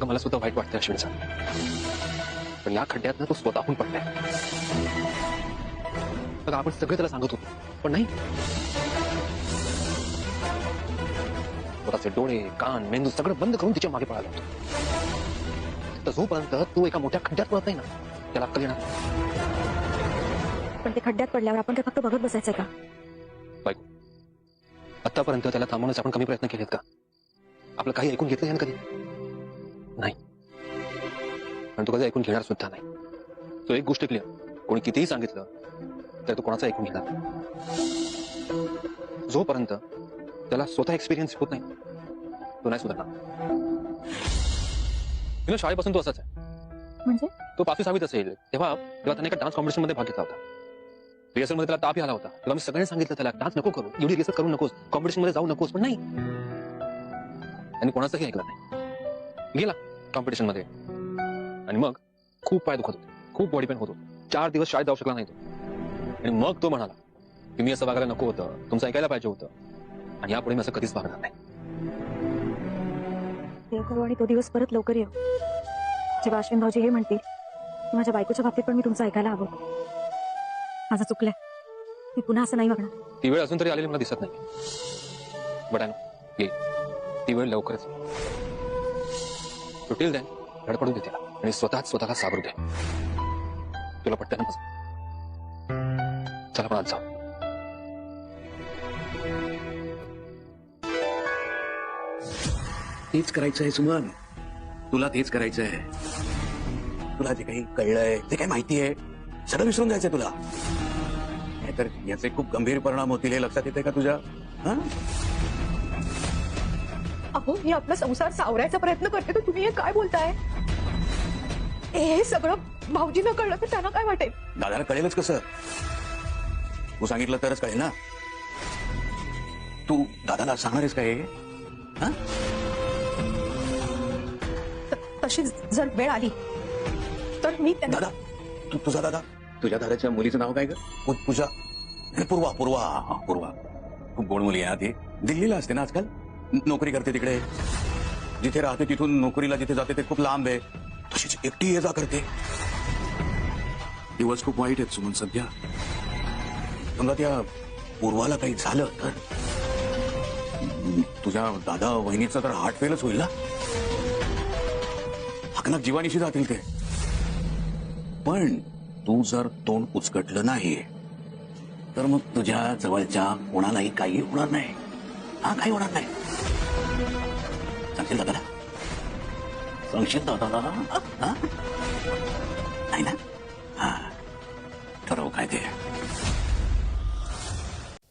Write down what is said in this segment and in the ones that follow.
अगं मला सुद्धा वाईट वाटतं अश्विनचा. पण या खड्ड्यात ना तो स्वतःहून पडलाय. अगं आपण सगळे त्याला सांगत होतो पण नाही. स्वतःचे डोळे कान मेंदू सगळं बंद करून तिच्या मागे पळाला होतो. तर जोपर्यंत तू एका मोठ्या खड्ड्यात पळत नाही ना त्याला अक्कल येणार पण ते खड्ड्यात पडल्यावर आपण काय फक्त बघत बसायचंय का? बायको आतापर्यंत त्याला थांबवण्याचे आपण कमी प्रयत्न केलेत का? आपलं काही ऐकून घेतलं यानं कधी? नाही. आणि तो कधी ऐकून घेणार सुद्धा नाही. तो एक गोष्ट क्लिअर कोणी कितीही सांगितलं तर तो कोणाचं ऐकून घेणार नाही. जोपर्यंत त्याला स्वतः एक्सपिरियन्स होत नाही तो नाही सुधारणार. शाळेपासून तो असाच आहे. म्हणजे? तो पाचवी सहावीत असेल. तेव्हा तेव्हा त्याने एका डान्स कॉम्पिटिशनमध्ये भाग घेतला होता. रिहर्सलमध्ये त्याला ताप आला होता. तेव्हा मी सगळ्यांनी सांगितलं त्याला डान्स नको करू. एवढी रिहर्सल करू नकोस. कॉम्पिटिशनमध्ये जाऊ नकोस. पण नाही. आणि कोणाचंही ऐकलं नाही. गेला. कॉम्पिटिशनमध्ये आणि मग खूप पाय दुखत होते. खूप बॉडी पेन होत होतं. चार दिवस शाळेत जाऊ शकला नाही तो. आणि मग तो म्हणाला की मी असं वागायला नको होतं. तुमचं ऐकायला पाहिजे होतं. आणि यापुढे मी असं कधीच वागणार नाही. देव करू आणि तो दिवस परत लवकर येऊ. जेव्हा अश्विन भाऊजी हे म्हणतील माझ्या बायकोच्या बाबतीत पण मी तुमचं ऐकायला हवं. माझं चुकलंय. मी पुन्हा असं नाही वागणार. ती वेळ अजून तरी आलेली मला दिसत नाही. बट आय नो ती वेळ लवकरच. सुटील दे धडपडून दे तिला आणि स्वतःच स्वतःला साबरू दे. तुला पटतं ना माझं? चला पण आज जाऊ. तेच करायचं आहे सुमन. तुला तेच करायचं आहे. तुला जे काही कळलंय जे काही माहिती आहे सगळं विसरून जायचंय तुला. नाहीतर याचे खूप गंभीर परिणाम होतील हे लक्षात येते का तुझ्या? हा? अहो मी आपला संसार सावरायचा प्रयत्न करते तर तुम्ही हे काय बोलताय? हे सगळं भाऊजीनं कळलं तर त्यांना काय वाटेल? दादाला कळेलच कसं? तू सांगितलं तरच कळेल ना? तू दादाला सांगणार आहेस का हे? हा? त- तशी जर वेळ आली तर मी त्यांना दादा तू तुझा दादा? तुझ्या दादाच्या मुलीचं नाव काय ग? पू- पूजा? नाही, पूर्वा पूर्वा पूर्वा. खूप गोड मुली आहे ती दिल्लीला असते ना आजकाल? नोकरी करते तिकडे. जिथे राहते तिथून नोकरीला जिथे जाते ते खूप लांब आहे. तशीच एकटी ये जा करते. दिवस खूप वाईट आहेत सुमन सध्या. समजा त्या पूर्वाला काही झालं तर? तुझ्या दादा वहिनीचा तर हार्ट फेलच होईल ना? हकनात जीवानीशी जातील ते. पण तू जर तोंड उचकटलं नाही तर मग तुझ्या जवळच्या कोणालाही काही होणार नाही. हा काही होणार नाही. सांगशील दादाला सांगशील दादाला नाही ना हा ठरव काय ते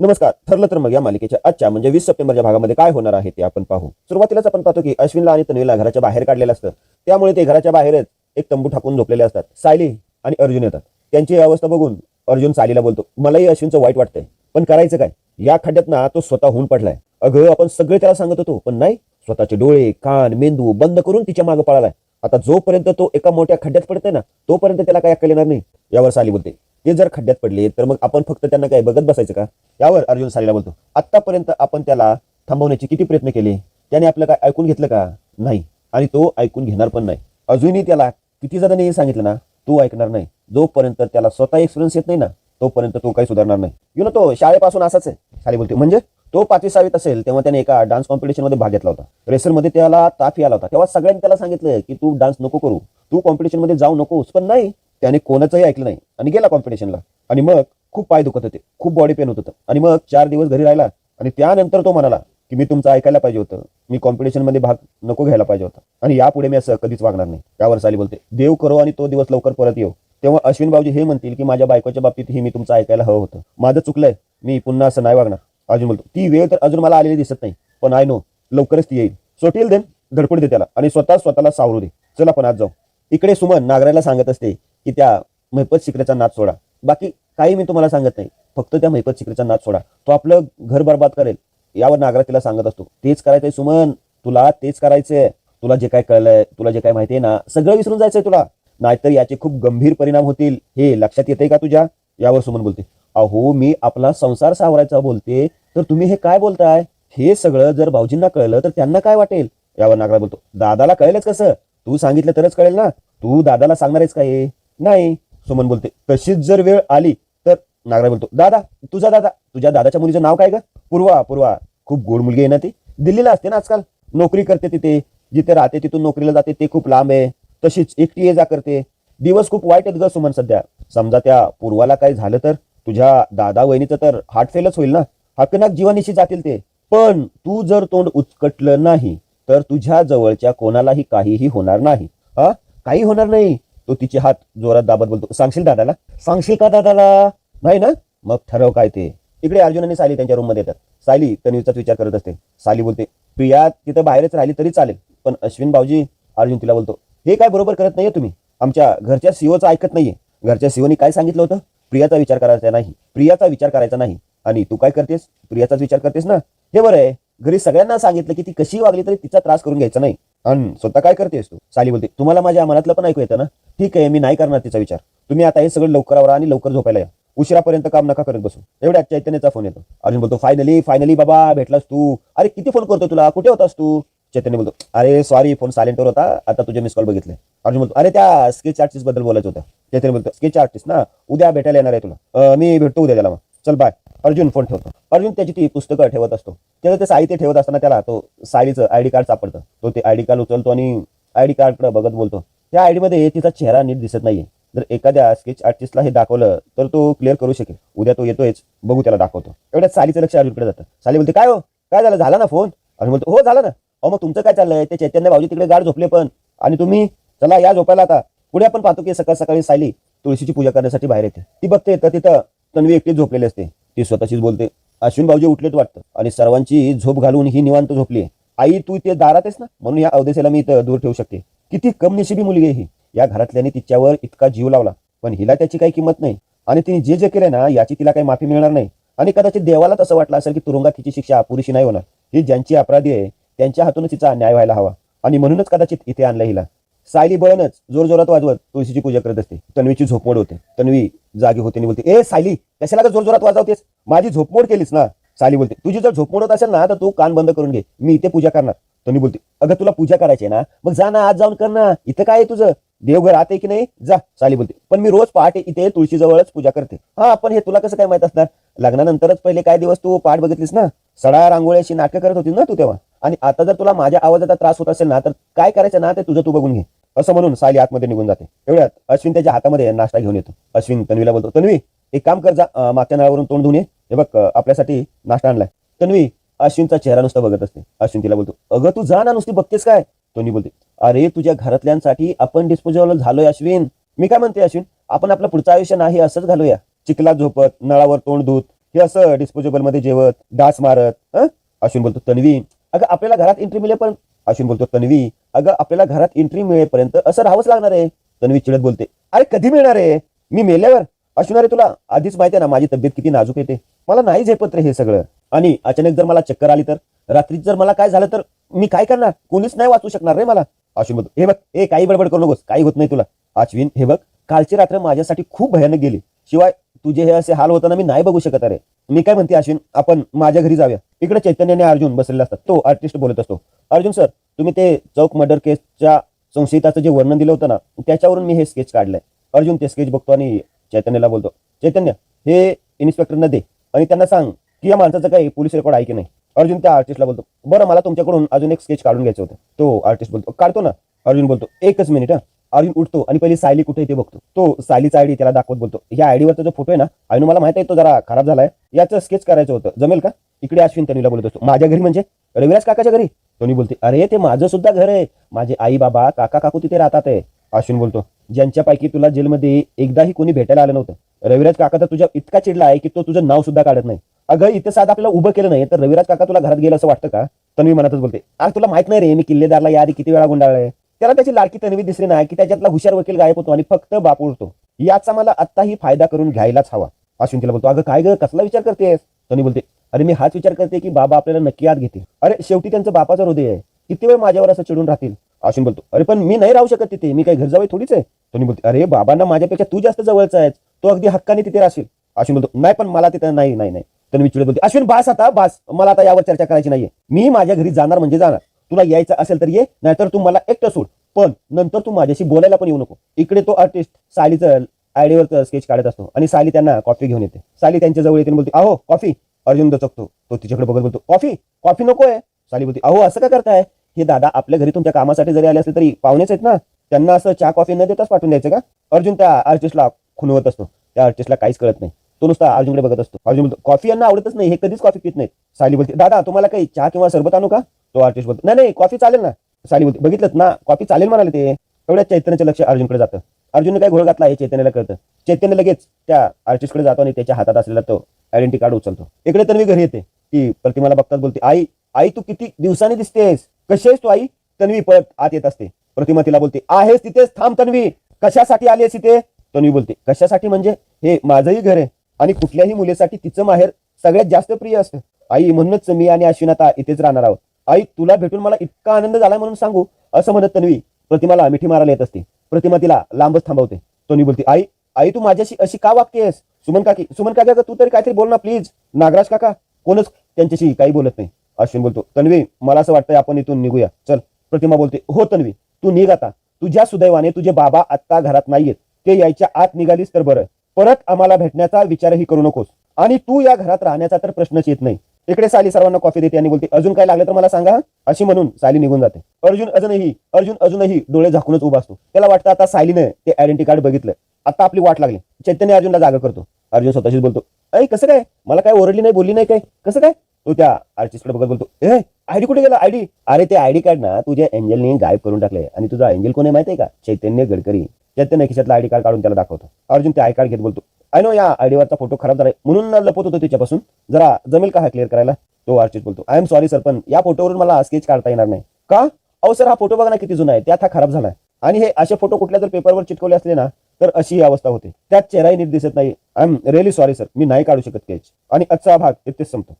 नमस्कार ठरलं तर मग या मालिकेच्या आजच्या म्हणजे वीस सप्टेंबरच्या भागामध्ये काय होणार आहे ते आपण पाहू सुरुवातीलाच आपण पाहतो की अश्विनला आणि तन्वीला घराच्या बाहेर काढलेलं असतं त्यामुळे ते घराच्या बाहेरच एक तंबू ठाकून झोपलेले असतात सायली आणि अर्जुन येतात त्यांची अवस्था बघून अर्जुन सालीला बोलतो मलाही अश्विनचं वाईट वाटतंय पण करायचं काय या खड्ड्यात ना तो स्वतःहून पडलाय अगं आपण सगळे त्याला सांगत होतो पण नाही स्वतःचे डोळे कान मेंदू बंद करून तिच्यामागे पळालाय. आता जोपर्यंत तो एका मोठ्या खड्ड्यात पडतोय ना तोपर्यंत त्याला काय अक्कल येणार नाही. यावर साली बोलते. ते जर खड्ड्यात पडले तर मग आपण फक्त त्यांना काय बघत बसायचं का? यावर अर्जुन सालीला बोलतो. आतापर्यंत आपण त्याला थांबवण्याचे किती प्रयत्न केले? त्याने आपलं काय ऐकून घेतलं का? नाही. आणि तो ऐकून घेणार पण नाही. अजूनही त्याला किती जणांनी हे सांगितलं ना तो ऐकणार नाही. जोपर्यंत त्याला स्वतः एक्सपिरियन्स येत नाही ना तोपर्यंत तो काही सुधारणार नाही. यु नो तो शाळेपासून असाच आहे. साली बोलते म्हणजे? तो पाचवी सहावीत असेल तेव्हा त्याने एका डान्स कॉम्पिटिशनमध्ये भाग घेतला होता. रेसरमध्ये त्याला ताफी आला होता. तेव्हा सगळ्यांनी त्याला सांगितलं की तू डान्स नको करू. तू कॉम्पिटिशनमध्ये जाऊ नकोस. पण नाही त्याने कोणाचंही ऐकलं नाही. आणि गेला कॉम्पिटिशनला आणि मग खूप पाय दुखत होते. खूप बॉडी पेन होत होतं. आणि मग चार दिवस घरी राहिला. आणि त्यानंतर तो म्हणाला की मी तुमचं ऐकायला पाहिजे होतं. मी कॉम्पिटिशनमध्ये भाग नको घ्यायला पाहिजे होता. आणि यापुढे मी असं कधीच वागणार नाही. त्यावर साली बोलते देव करो आणि तो दिवस लवकर परत येऊ तेव्हा अश्विन भाऊजी हे म्हणतील की माझ्या बायकोच्या बाबतीत ही मी तुमचं ऐकायला हवं होतं. माझं चुकलंय. मी पुन्हा असं नाही वागणार. अजून बोलतो. ती वेळ तर अजून मला आलेली दिसत नाही. पण आय नो लवकरच ती येईल. सोटील देन धडपड दे त्याला आणि स्वतः स्वतःला सावरू दे. चला पण आज जाऊ. इकडे सुमन नागराला सांगत असते की त्या महिपत शिकऱ्याचा नाच सोडा. बाकी काही मी तुम्हाला सांगत नाही. फक्त त्या महिपत शिकऱ्याचा नाच सोडा. तो आपलं घर बर्बाद करेल. यावर नागरा तिला सांगत असतो. तेच करायचंय सुमन. तुला तेच करायचंय. तुला जे काय कळलंय तुला जे काय माहितीये ना सगळं विसरून जायचंय तुला. नाहीतर याचे खूप गंभीर परिणाम होतील. हे लक्षात येते का तुझ्या? यावर सुमन बोलते. अहो मी आपला संसार सावरायचा बोलते तर तुम्ही हे काय बोलताय? हे सगळं जर भाऊजींना कळलं तर त्यांना काय वाटेल? यावर नागरा बोलतो दादाला कळेलच कसं? तू सांगितलं तरच कळेल ना? तू दादाला सांगणार आहेस काय नाही सुमन बोलते तशीच जर वेळ आली तर नागरा बोलतो दादा तुझा दादा तुझ्या दादाच्या मुलीचं नाव काय ग? पूर्वा पूर्वा खूप गोड मुलगी आहे ना ती? दिल्लीला असते ना आजकाल? नोकरी करते तिथे जिथे राहते तिथून नोकरीला जाते ते खूप लांब आहे. तशीच एकटी ये जा करते. दिवस खूप वाईट आहेत ग सुमन सध्या. समजा त्या पूर्वाला काही झालं तर तुझ्या दादा वहिनीचं तर हार्ट फेलच होईल ना? हकनाक जीवनिशी जातील ते. पण तू जर तोंड उचकटलं नाही तर तुझ्या जवळच्या कोणालाही काहीही होणार नाही. हा? काही होणार नाही. तो तिचे हात जोरात दाबत बोलतो. सांगशील दादाला? सांगशील का दादाला? नाही ना? मग ठरव काय ते. इकडे अर्जुन आणि सायली त्यांच्या रूममध्ये येतात. सायली तन्वीचाच विचार करत असते. सायली बोलते प्रिया तिथं बाहेरच राहिली तरी चालेल. पण अश्विन भाऊजी अर्जुन तिला बोलतो हे काय बरोबर करत नाहीये तुम्ही? आमच्या घरच्या सीओचं ऐकत नाहीये. घरच्या सीओनी काय सांगितलं होतं? प्रियाचा विचार करायचा नाही. प्रियाचा विचार करायचा नाही. आणि तू काय करतेस? प्रियाचाच विचार करतेस ना? हे बरं आहे. घरी सगळ्यांना सांगितलं की ती कशी वागली तरी तिचा त्रास करून घ्यायचा नाही. आणि स्वतः काय करतेस तू? साली बोलते. तुम्हाला माझ्या मनातलं पण ऐकू येतं ना? ठीक आहे मी नाही करणार तिचा विचार. तुम्ही आता हे सगळं लवकर आवरा आणि लवकर झोपायला या. उशिरापर्यंत काम नका करत बसू. एवढ्या चैतन्याचा फोन येतो. अर्जुन बोलतो फायनली फायनली बाबा भेटलास तू. अरे किती फोन करतो तुला? कुठे होतास तू? चैतन्य बोलतो अरे सॉरी फोन सायलेंटवर होता. आता तुझे मिस कॉल बघितले. अर्जुन बोलतो अरे त्या स्केच आर्टिस्टबद्दल बोलायचं होतं. चैतन्य बोलतो स्केच आर्टिस्ट ना उद्या भेटायला येणार आहे तुला. मी भेटतो उद्या त्याला मग. चल बाय अर्जुन फोन ठेवतो. अर्जुन त्याची ती पुस्तकं ठेवत असतो. त्याचं ते साहित्य ठेवत असताना त्याला तो सायलीचं आयडी कार्ड सापडतं. तो ते आयडी कार्ड उचलतो आणि आयडी कार्डकडे बघत बोलतो. त्या आयडी मध्ये तिचा चेहरा नीट दिसत नाहीये. जर एखाद्या स्केच आर्टिस्टला हे दाखवलं तर तो क्लिअर करू शकेल. उद्या तो येतोयच बघू त्याला दाखवतो. एवढ्यात सालीचं लक्ष अर्जुनकडे जातं. साली बोलते काय हो? काय झालं? झाला ना फोन अर्जुन बोलतो हो झाला ना. अहो मग तुमचं काय चाललंय? ते चैतन्य भाऊजी तिकडे गाड झोपले पण. आणि तुम्ही? चला या झोपायला आता. पुढे आपण पाहतो की सकाळ सकाळी सायली तुळशीची पूजा करण्यासाठी बाहेर येते. ती बघते तर तिथं तन्वी एकटीच झोपलेली असते. ती स्वतःशीच बोलते. अश्विन भाऊजी उठलेत वाटतं. आणि सर्वांची झोप घालून ही निवांत झोपली आई तू ते दारात आहेस ना? म्हणून या अवदेशाला मी इथं दूर ठेवू शकते. किती कम निशिबी मुलगी आहे ही. या घरातल्याने तिच्यावर इतका जीव लावला. पण हिला त्याची काही किंमत नाही. आणि तिने जे जे केलंय ना याची तिला काही माफी मिळणार नाही. आणि कदाचित देवाला तसं वाटलं असेल की तुरुंगात तिची शिक्षा पुरेशी नाही होणार. ही ज्यांची अपराधी आहे त्यांच्या हातूनच तिचा न्याय व्हायला हवा. आणि म्हणूनच कदाचित इथे आणलं हिला. सायली बळनच जोरजोरात वाजवत तुळशीची पूजा करत असते. तन्वीची झोपमोड होते. तन्वी जागी होते आणि बोलते ए सायली कशाला का जोर जोरात वाजवतेस? माझी झोपमोड केलीस ना. सायली बोलते तुझी जर झोपमोड होत असेल ना तर तू कान बंद करून घे. मी इथे पूजा करणार. तन्वी बोलते अगं तुला पूजा करायची आहे ना? मग जा ना आज जाऊन कर ना. इथं काय आहे तुझं? देवघर आते की नाही? जा. साली बोलते पण मी रोज पहाटे इथे तुळशीजवळच पूजा करते. हा पण हे तुला कसं काय माहीत असणार? लग्नानंतरच पहिले काय दिवस तू पाठ बघितलीस ना? सडा रांगोळ्याशी नाटकं करत होती ना तू तेव्हा? आणि आता जर तुला माझ्या आवाजाचा त्रास होत असेल ना तर काय करायचं ना ते तुझं तू बघून घे. असं म्हणून सायली आतमध्ये निघून जाते. एवढ्यात अश्विन त्याच्या हातामध्ये नाश्ता घेऊन येतो. अश्विन तन्वीला बोलतो तन्वी एक काम कर जा मागच्या नळावरून तोंड धुऊन ये. हे बघ आपल्यासाठी नाश्ता आणलाय. तन्वी अश्विनचा चेहरा नुसता बघत असते. अश्विन तिला बोलतो अगं तू जा ना नुसती बघतेस काय? तोनी बोलते अरे तुझ्या घरातल्यांसाठी आपण डिस्पोजेबल झालोय अश्विन. मी काय म्हणते अश्विन? आपण आपलं पुढचं आयुष्य नाही असंच घालूया. चिखला झोपत नळावर तोंड धुत हे असं डिस्पोजेबलमध्ये जेवत डास मारत हं? अश्विन बोलतो तन्वी अगं आपल्याला घरात एंट्री मिळेपर्यंत अश्विन बोलतो तन्वी अगं आपल्याला घरात एंट्री मिळेपर्यंत असं राहावंच लागणार आहे. तन्वी चिडत बोलते अरे कधी मिळणार आहे? मी मेल्यावर? अश्विन अरे तुला आधीच माहिती आहे ना माझी तब्येत किती नाजूक येते मला नाही झेपत रे हे सगळं. आणि अचानक जर मला चक्कर आली तर रात्री जर मला काय झालं तर मी काय करणार? कोणीच नाही वाचू शकणार रे मला. अश्विन बोलतो हे बघ ए काही बडबड करू नकोस काही होत नाही तुला. अश्विन हे बघ कालची रात्र माझ्यासाठी खूप भयानक गेली. शिवाय तुझे हे असे हाल होताना मी नाही बघू शकत अरे. मी काय म्हणते अश्विन आपण माझ्या घरी जाऊया. इकडे चैतन्य आणि अर्जुन बसलेला असतात. तो आर्टिस्ट बोलत असतो. अर्जुन सर तुम्ही ते चौक मर्डर केसच्या संशयिताचं जे वर्णन दिलं होतं ना त्याच्यावरून मी हे स्केच काढलंय. अर्जुन ते स्केच बघतो आणि चैतन्यला बोलतो चैतन्य हे इन्स्पेक्टरना दे आणि त्यांना सांग की या माणसाचं काही पोलीस रेकॉर्ड आहे की नाही. अर्जुन त्या आर्टिस्टला बोलतो बरं मला तुमच्याकडून अजून एक स्केच काढून घ्यायचं होतं. तो आर्टिस्ट बोलतो काढतो ना. अर्जुन बोलतो एकच मिनिट हा. अर्जुन उठतो आणि पहिली सायली कुठे ते बघतो. तो सायलीचा आयडी त्याला दाखवत बोलतो. या आयडीवरचा जो फोटो आहे ना आयनु मला माहिती आहे तो जरा खराब झालाय. याचं स्केच करायचं होतं. जमेल का? इकडे अश्विन तन्वीला बोलत असतो. माझ्या घरी म्हणजे? रविराज काकाच्या घरी? तोनी बोलते अरे ते माझं सुद्धा घर आहे. माझे आई बाबा काका काकू तिथे राहतात आहे. अश्विन बोलतो ज्यांच्यापैकी तुला जेलमध्ये एकदाही कोणी भेटायला आलं नव्हतं. रविराज काका तर तुझ्या इतका चिडला आहे की तो तुझं नाव सुद्धा काढत नाही. अगं इथं साधं आपल्याला उभं केलं नाही तर रविराज काका तुला घरात गेलं असं वाटतं का? तन्वी मनातच बोलते आज तुला माहीत नाही रे मी किल्लेदारला याआधी किती वेळा गुंडाळलंय. त्याला त्याची लाडकी तन्वी दिसली नाही की त्याच्यातला हुशार वकील गायब होतो आणि फक्त बाप उरतो. याचा मला आत्ताही फायदा करून घ्यायलाच हवा अश्विन तिला बोलतो अगं काय ग कसला विचार करतेस? तन्वी बोलते अरे मी हाच विचार करते की बाबा आपल्याला नक्की आत घेते अरे शेवटी त्यांचं बापाचं हृदय आहे. किती वेळ माझ्यावर असं चिडून राहतील? अश्विन बोलतो अरे पण मी नाही राहू शकत तिथे मी काही घर जावे थोडीच आहे. तोनी बोलते अरे बाबांना माझ्यापेक्षा तू जास्त जवळचा आहेस तो अगदी हक्काने तिथे राहशील. अश्विन बोलतो नाही पण मला तिथे नाही नाही नाही. तर चिडत बोलते अश्विन बास आता बास मला आता यावर चर्चा करायची नाहीये. मी माझ्या घरी जाणार म्हणजे जाणार. तुला यायचं असेल तर ये नाहीतर तू मला एकटं सोड. पण नंतर तू माझ्याशी बोलायला पण येऊ नको. इकडे तो आर्टिस्ट सालीचं आयडीवर स्केच काढत असतो आणि साली त्यांना कॉफी घेऊन येते. साली त्यांच्या जवळ येते बोलते अहो कॉफी अर्जुन दचकतो तो तिच्याकडे बघत बोलतो कॉफी कॉफी नको आहे. साली बोलते अहो असं का करताय? हे दादा आपल्या घरी तुमच्या कामासाठी जरी आले असले तरी पाहुणेच आहेत ना. त्यांना असं चहा कॉफी न देताच पाठवून द्यायचं का? अर्जुन त्या आर्टिस्टला खुनवत असतो. त्या आर्टिस्टला काहीच कळत नाही. तो नुसता अर्जुनकडे बघत असतो. अर्जुन बोलतो कॉफी यांना आवडतच नाही हे कधीच कॉफी पित नाहीत. साली बोलते दादा तुम्हाला काही चहा किंवा सरबत आणू का? तो आर्टिस्ट बोलतो नाही नाही कॉफी चालेल ना. साली बोलते बघितलं ना कॉफी चालेल म्हणाले ते. एवढ्या चैतन्याचं लक्ष अर्जुनकडे जातं. अर्जुनने काय घोळ घातला हे चैतन्याला कळतं. चैतन्य लगेच त्या आर्टिस्टकडे जातो आणि त्याच्या हातात असलेला तो आयडेंटिटी कार्ड उचलतो. इकडे तन्वी घरी येते. ती प्रतिमाला बघतात बोलते आई आई तू किती दिवसांनी दिसतेस? कशी आहेस तू आई? तन्वी पळत आत येत असते. प्रतिमा तिला बोलते आहेस तिथेच? थांब तन्वी. कशासाठी आली आहेस इथे? तन्वी बोलते कशासाठी म्हणजे? हे माझंही घर आहे आणि कुठल्याही मुलीसाठी तिचं माहेर सगळ्यात जास्त प्रिय असतं. आई म्हणूनच मी आणि अश्विन आता इथेच राहणार आहोत. आई तुला भेटून मला इतका आनंद झाला म्हणून सांगू असं म्हणत तन्वी प्रतिमाला मिठी मारायला येत असते. प्रतिमा तिला लांबच थांबवते. तन्वी बोलते आई आई तू माझ्याशी अशी का वागतेस? सुमन काकी सुमन काका तू तरी काहीतरी बोल ना प्लीज नागराज काका कोणच त्यांच्याशी काही बोलत नाही. अश्विन बोलतो तन्वी मला असं वाटतंय आपण इथून निघूया. चल. प्रतिमा बोलते हो तन्वी तू निघ आता. तुझ्या सुदैवाने तुझे बाबा आत्ता घरात नाहीयेत. ते यायच्या आत निघालीस तर बरं. परत आम्हाला भेटण्याचा विचारही करू नकोस. आणि तू या घरात राहण्याचा तर प्रश्नच येत नाही. इकडे साली सर्वांना कॉफी देते आणि बोलते अजून काय लागलं तर मला सांगा. अशी म्हणून साली निघून जाते. अर्जुन अजूनही अर्जुन अजूनही डोळे झाकूनच उभा असतो. त्याला वाटतं आता सायलीने ते आयडेंटी कार्ड बघितलं. आता आपली वाट लागली. चैतन्य अर्जुनला जागा करतो. अर्जुन स्वतःशीच बोलतो अय कसं काय? मला काय ओरडली नाही बोलली नाही काय? कसं काय? तो त्या आर्टिस्टकडे बघत बोलतो ए आयडी कुठे गेला? आयडी अरे ते आयडी कार्ड ना तुझ्या एंजलने गायब करून टाकले आणि तुझा एंजल कोण आहे माहिती आहे का? चैतन्य गडकरी. चैतन्य खिशातला आयडी कार्ड काढून त्याला दाखवतो. अर्जुन ते आय कार्ड घेत बोलतो आय नो या आयडीवरचा फोटो खराब झालाय. म्हणून लपत होतो त्याच्यापासून जरा जमेल का हा क्लिअर करायला? तो आर्चित बोलतो. आय एम सॉरी सर पण या फोटोवरून मला स्केच काढता येणार नाही. का? अहो सर हा फोटो बघा ना किती जुना आहे. त्यात हा खराब झालाय. आणि हे असे फोटो कुठल्या जर पेपरवर चिटकवले असले ना तर अशी ही अवस्था होते. त्यात चेहराही नीट दिसत नाही. I am really sorry sir मी नाही काढू शकत स्केच आणि आजचा भाग इथेच संपतो.